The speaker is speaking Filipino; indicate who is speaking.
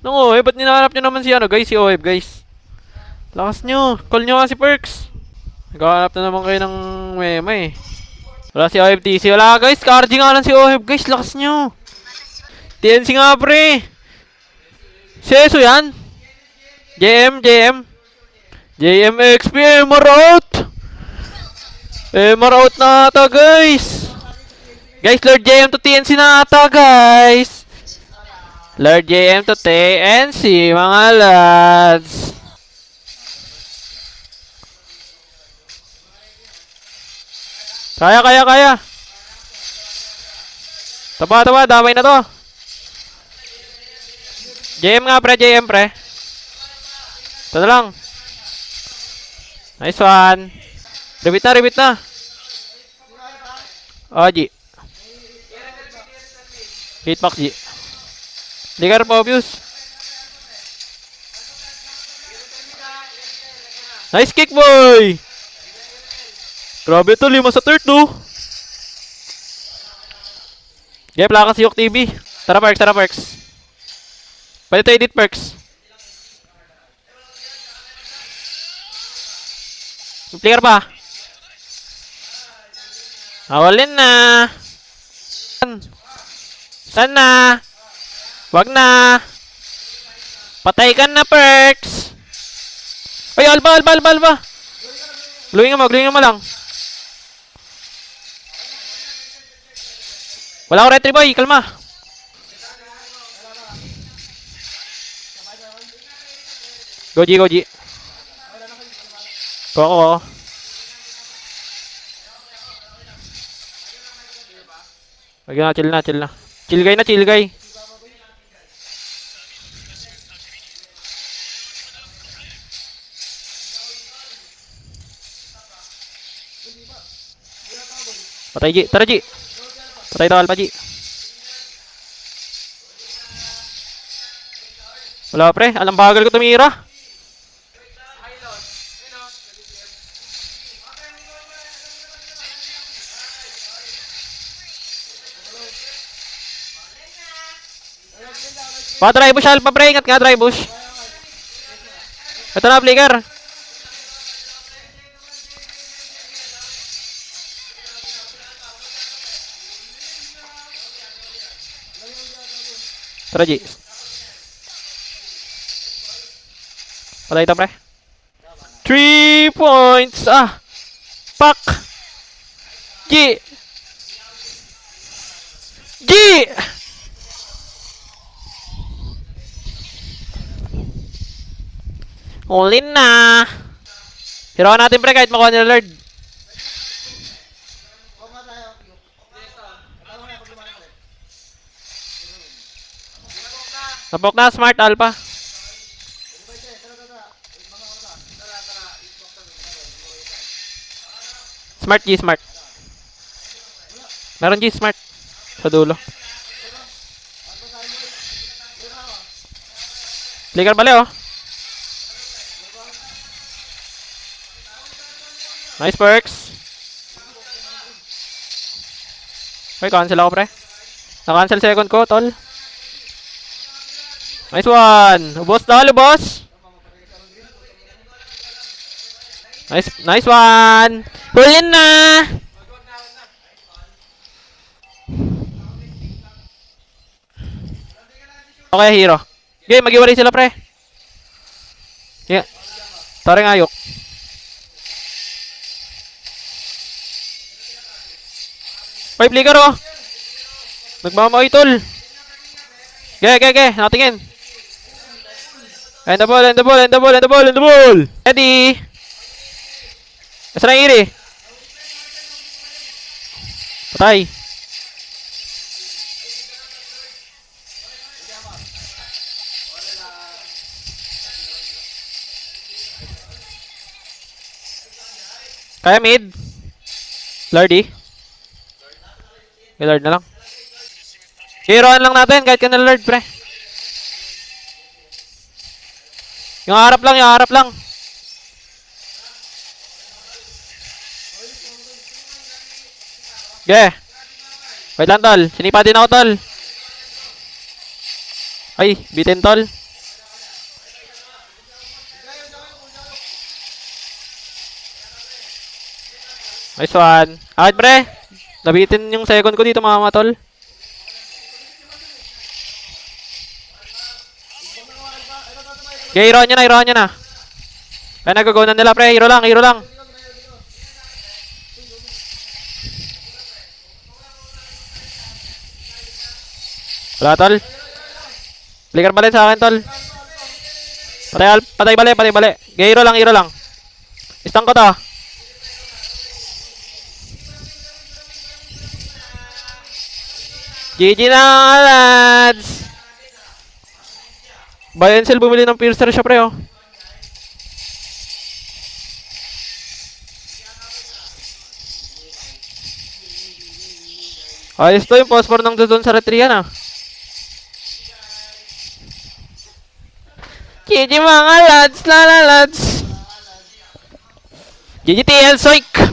Speaker 1: Nung OF, ba't ninahanap nyo naman si ano guys? Si OF guys. Lakas nyo. Call nyo nga si Perks. Naghahanap na naman kayo ng mema eh. Wala si OFTC. Wala guys. Karji nga lang si OF guys. Lakas nyo. TNC nga pre. Si Eso yan. JM, JM. JM XP, MR out. MR out na ata guys. Guys, Lord JM to TNC na ata guys. Lord JM to TNC mga lads. Kaya, kaya, kaya. Taba, taba, damay na to. JM nga pre, JM pre. Ito na lang. Nice one. Repeat na, repeat na. G. Hitbox G. Po, abuse. Nice kick, boy! Grabe to, lima sa third, no? Okay, plaka si Yok TV. Tara, Perks, tara, Perks. Pwede tayo edit, Perks. Player pa. Awalin na. Saan na? Wag na. Patay ka na, Perks. Ay, alba, alba, alba, alba. Gluing mo, gluing mo lang. Wala ko retry boy, kalma. Goji, goji. Ko ako. ako. Lagyan na, chill na, chill na. Chill guy na, chill guy. Patay Ji, tara Ji. Patay daw Alpha Ji. Wala pre, alam bagal ko tumira. Pa dry bush Alpha pre, ingat ka dry bush. Ito na flicker. Tara. Patay ito, pre. Three points! Ah! Pak! G! G! Uli na! Hirawan natin, pre, kahit makuha nila Lord. Napok na, smart alpha. Smart G, smart. Meron G, smart. Sa dulo. Flicker bali, oh. Nice perks. Ay, cancel ako, pre. Na-cancel second ko, tol. Nice one. Ubos na ulo, boss. Nice, nice one. Hulin na. Okay, hero. Okay, magiwalay sila, pre. Yeah. Tara nga, yok. Five flicker, oh. Nagmamay, tol. Ge, ge, ge. Natingin. End the ball, end the ball, end the ball, end the ball, end the ball. Ready. Asa na iri? Patay. Kaya mid. Lardy. May Lord na lang. Heroan lang natin kahit ka na Lord, pre. Yung harap lang, yung harap lang. Ge. Yeah. Wait lang, tol. Sinipa din ako, tol. Ay, bitin, tol. Nice one. Alright, pre. Nabitin yung second ko dito, mga mga tol. Okay, hero nyo na, hero nyo na. Kaya nag-go na nila pre, hero lang, hero lang. Wala tol. Flicker balik sa akin tol. Patay, patay balik, patay balik. Okay, hero lang, hero lang. Istang ko to. GG na lads! Buy and sell bumili ng piercer siya pre oh. Ayos to yung phosphor ng doon sa retrian ah. GG mga lads, la la lads. GG TL Soik!